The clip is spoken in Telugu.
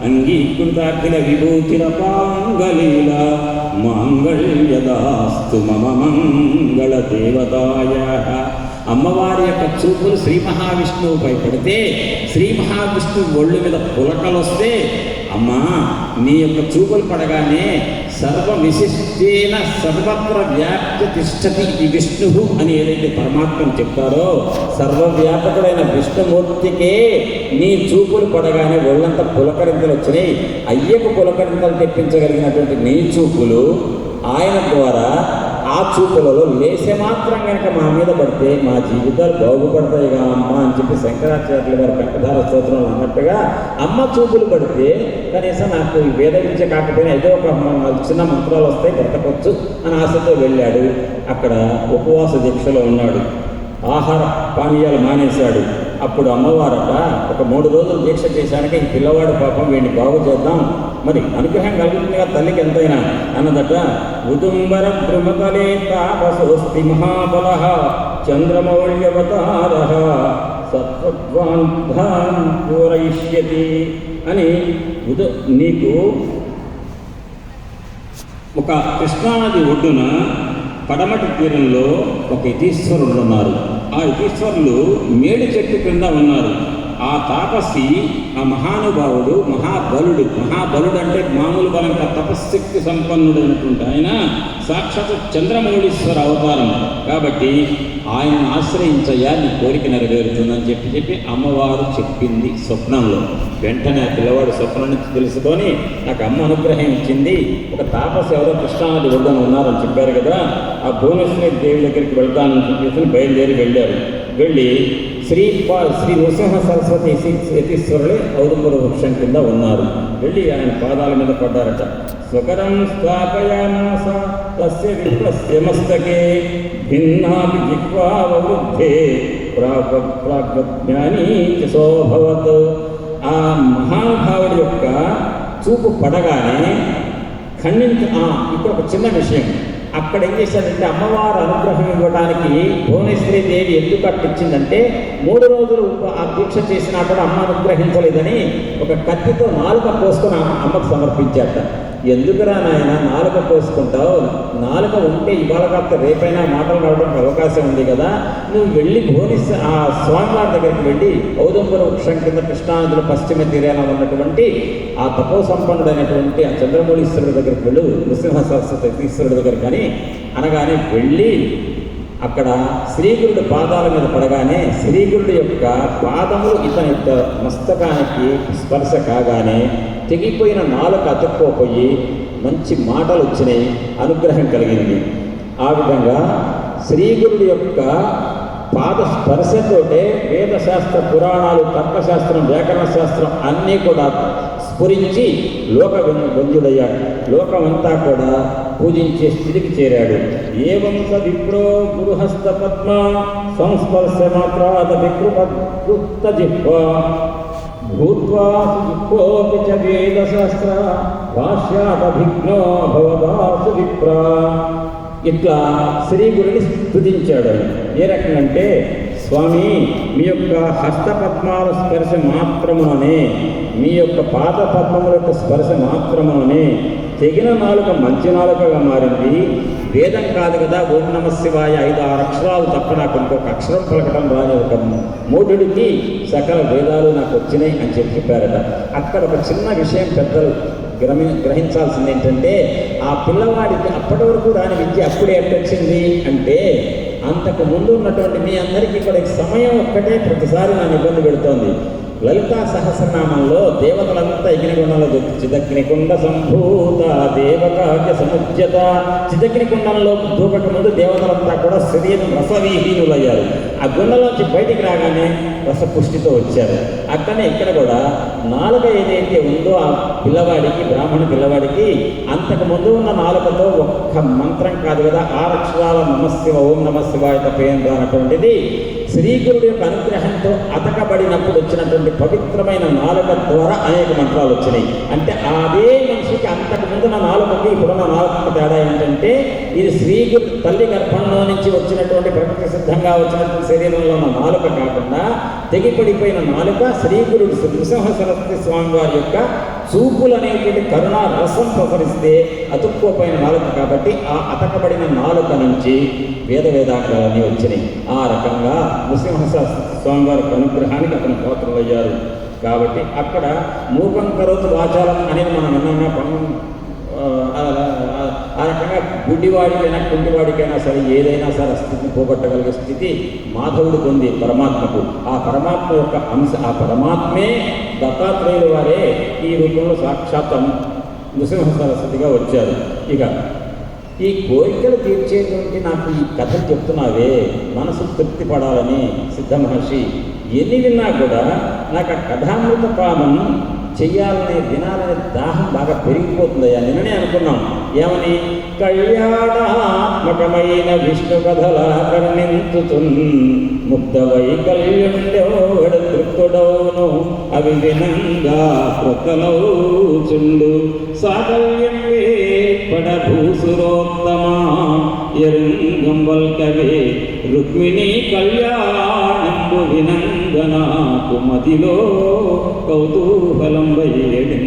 అంగీకృతాఖిల విభూతిరపాంగలీల మాంగళ్యదాస్తు మమ మంగళ దేవతాయ అమ్మవారి యొక్క చూపులు శ్రీ మహావిష్ణువుపై పడితే శ్రీ మహావిష్ణువు ఒళ్ళు మీద పులకలు వస్తే అమ్మా నీ యొక్క చూపులు పడగానే సర్వ విశిష్టేన సర్వత్ర వ్యాప్తి తిష్టతి ఈ విష్ణువు అని ఏదైతే పరమాత్మను చెప్తారో సర్వవ్యాపకుడైన విష్ణుమూర్తికే నీ చూపులు పడగానే ఒళ్ళంతా పులకరింతలు వచ్చినాయి. అయ్యకు పులకరింతలు తెప్పించగలిగినటువంటి నీ చూపులు ఆయన చూపులలో లేసే మాత్రం కనుక మా మీద పడితే మా జీవితాలు బాగుపడతాయిగా అమ్మ అని చెప్పి శంకరాచార్యుల గారు కట్టధార స్తోత్రంలో అన్నట్టుగా అమ్మ చూపులు పడితే కనీసం నాకు ఈ వేద విద్య కాకపోయినా ఏదో ఒక చిన్న మంత్రాలు వస్తాయి బ్రతకొచ్చు అని ఆశతో వెళ్ళాడు. అక్కడ ఉపవాస దీక్షలో ఉన్నాడు. ఆహార పానీయాలు మానేశాడు. అప్పుడు అమ్మవారట ఒక మూడు రోజులు దీక్ష చేశాక ఈ పిల్లవాడు పాపం వీడిని బాగు చేద్దాం. మరి అనుగ్రహం కలుగుతుందిగా తల్లికి ఎంతైనా అన్నదట ఉదుంబర ద్రుమతలే తాపసోస్తి మహాబల చంద్రమౌళ్యవతార సత్వద్వాన్ పూరయిష్యతి అని ఉదు నీకు ఒక కృష్ణానది ఒడ్డున పడమటి తీరంలో ఒక యతీశ్వరుడు ఉన్నారు ఆ ఈశ్వరులు మేడి చెట్టు క్రింద ఉన్నారు. ఆ తాపసి ఆ మహానుభావుడు మహాబలుడు. మహాబలుడు అంటే మామూలు బలం తపశ్శక్తి సంపన్నుడు అనుకుంటా. ఆయన సాక్షాత్ చంద్రమౌళీశ్వర అవతారం. కాబట్టి ఆయన్ని ఆశ్రయించయ్యా నీ కోరిక నెరవేరుతుందని చెప్పి చెప్పి అమ్మవారు చెప్పింది స్వప్నంలో. వెంటనే ఆ పిల్లవాడు స్వప్నం నుంచి తెలుసుకొని నాకు అమ్మ అనుగ్రహం ఇచ్చింది. ఒక తాపస్ ఎవరో కృష్ణానది వద్దని ఉన్నారని చెప్పారు కదా ఆ భువనేశ్వరి దేవి దగ్గరికి వెళ్తానని చెప్పేసి బయలుదేరి వెళ్ళారు. వెళ్ళి శ్రీ శ్రీ నృసింహ సరస్వతి శ్రీ- యతీశ్వరులే ఔదుంబర వృక్షం కింద ఉన్నారు. వెళ్ళి ఆయన పాదాల మీద పడ్డారట. స్వకరం స్థాపయామాస తస్య విప్లస్య మస్తకే భిన్నాపి జిహ్వావృద్ధే ప్రాగ ప్రాజ్ఞానీ సోభవత్ ఆ మహానుభావుడి యొక్క చూపు పడగానే ఖండించ ఇక్కడ ఒక చిన్న విషయం. అక్కడ ఏం చేశాడంటే అమ్మవారు అనుగ్రహం ఇవ్వడానికి భువనేశ్వరి దేవి ఎందుకు అట్టించిందంటే మూడు రోజులు ఆ దీక్ష చేసినా కూడా అమ్మ అనుగ్రహించలేదని ఒక కత్తితో నాలుక కోసుకొని అమ్మకు సమర్పించాట ఎందుకురా నాయన నాలుక కోసుకుంటావు? నాలుక ఉంటే ఇవాళ కాస్త రేపైనా మాటలు రావడానికి అవకాశం ఉంది కదా. నువ్వు వెళ్ళి భువనేశ్వ ఆ స్వామివారి దగ్గరికి వెళ్ళి ఔదంబర వృక్షం కింద కృష్ణానదుల పశ్చిమ తీరాన ఉన్నటువంటి ఆ తపో సంపన్నుడైనటువంటి ఆ చంద్రమౌళీశ్వరుడి దగ్గరికి వెళ్ళు నృసింహ సరస్వతి ఈశ్వరుడి దగ్గర కానీ అనగానే వెళ్ళి అక్కడ శ్రీగురుడి పాదాల మీద పడగానే శ్రీగురుడి యొక్క పాదములు ఇతని యొక్క మస్తకానికి స్పర్శ కాగానే తెగిపోయిన నాలుక అతుక్కోపోయి మంచి మాటలు వచ్చినాయి అనుగ్రహం కలిగింది. ఆ విధంగా శ్రీగురుడి యొక్క పాద స్పర్శతోటే వేదశాస్త్ర పురాణాలు తర్కశాస్త్రం వ్యాకరణ శాస్త్రం అన్నీ కూడా స్ఫురించి లోక బంధుడయ్యాడు లోకమంతా కూడా పూజించే స్థితికి చేరాడు. ఏవం స విప్రో గురుహస్త పద్మ సంస్పర్శ మాత్రాద వికృత జిహ్వ. భూత్వా సుఖోపి చ వేదశాస్త్ర భాష్యాదభిజ్ఞో భవదాసు విప్రా ఇట్లా శ్రీ గురుని స్థుతించాడు ఆయన. ఏ రకంగా స్వామి మీ యొక్క హస్తపద్మాల స్పర్శ మాత్రమునే మీ యొక్క పాద పద్మముల యొక్క స్పర్శ మాత్రమునే తెగిన నాలుక మంచి నాలుకగా మారింది వేదం కాదు కదా ఓం నమ శివాయ ఐదు ఆరు అక్షరాలు తప్ప నాకు ఇంకొక అక్షరం పలకడం రాని ఒక మూఢుడికి సకల వేదాలు నాకు వచ్చినాయి అని చెప్పి చెప్పారట అక్కడ ఒక చిన్న విషయం పెద్దలు గ్రమి గ్రహించాల్సింది ఏంటంటే ఆ పిల్లవాడికి అప్పటి వరకు రాని విద్య అప్పుడే ఎట్టొచ్చింది అంటే అంతకు ముందు ఉన్నటువంటి మీ అందరికీ ఇక్కడ సమయం ఒక్కటే ప్రతిసారి నన్ను ఇబ్బంది పెడుతోంది. లలితా సహస్రనామంలో దేవతలంతా ఎగిరిగుండంలో చిదగ్నికుండ సంభూత సముద్యత. సముజ్యత చిదగ్నికుండంలో దూపక ముందు దేవతలంతా కూడా శరీరం రసవిహీనులయ్యారు. ఆ గుండెలోంచి బయటికి రాగానే రసపుష్టితో వచ్చారు. అక్కడనే ఇక్కడ కూడా నాలుక ఏదైతే ఉందో ఆ పిల్లవాడికి బ్రాహ్మణ పిల్లవాడికి అంతకు ముందు ఉన్న నాలుకతో ఒక్క మంత్రం కాదు కదా ఆ అక్షరాల నమశివ ఓం నమ శివాయ తపేంద్ర అన్నటువంటిది శ్రీగురుడి యొక్క అనుగ్రహంతో అతకబడినప్పుడు వచ్చినటువంటి పవిత్రమైన నాలుక ద్వారా అనేక మంత్రాలు వచ్చినాయి. అంటే అదే మనిషికి అంతకు నా నాలుకకి ఇప్పుడున్న నాలుకకి తేడా ఏంటంటే ఇది శ్రీగురు తల్లి గర్భంలో నుంచి వచ్చినటువంటి ప్రకృతి సిద్ధంగా వచ్చినటువంటి శరీరంలో ఉన్న నాలుక కాకుండా తెగిపడిపోయిన నాలుక శ్రీగురుడు నృసింహ సరస్వతి స్వామి వారి యొక్క చూపులు అనేటువంటి కరుణా రసం ప్రసరిస్తే అతుక్కుపోయిన నాలుక కాబట్టి ఆ అతకబడిన నాలుక నుంచి వేద వేదాంగాలన్నీ వచ్చినాయి. ఆ రకంగా నృసింహ స్వామివారి స్వామి వారి అనుగ్రహానికి అతను పాత్రలు అయ్యారు కాబట్టి అక్కడ మూపం కరోతు వాచాలం అనేది మనం విన్నామా పన్ను ఆ, ఆ- ఆ రకంగా గుడ్డివాడికైనా కుంటివాడికైనా సరే ఏదైనా సరే ఆ స్థితిని పోగొట్టగలిగే స్థితి మాధవుడు పొంది పరమాత్మకు. ఆ పరమాత్మ యొక్క అంశ ఆ పరమాత్మే దత్తాత్రేయుల వారే ఈ రూపంలో సాక్షాత్తం నృసింహ సరస్వతిగా వచ్చారు. ఇక ఈ కోరికలు తీర్చేటువంటి నాకు ఈ కథలు చెప్తున్నావే మనసు తృప్తి పడాలని సిద్ధ మహర్షి ఎన్ని విన్నా కూడా నాకు ఆ కథామృత పానం చెయ్యాలనే వినాలనే దాహం బాగా పెరిగిపోతుందయ్యా. నిన్ననే అనుకున్నాం. ఏమని? కళ్యాణాత్మకమైన విష్ణు కథలా కర్ణించుతున్. ముగ్ధ వైకల్యుండెవడ తృప్తుడవును అవి వినంగా కృతలవుచుండు సాకల్యం పడభూసురోత్తమా ఎరుంగంబల్కవే రుక్మిణి కళ్యాణంబు వినంగనాకు మదిలో కౌతూహలం వయ్యేడి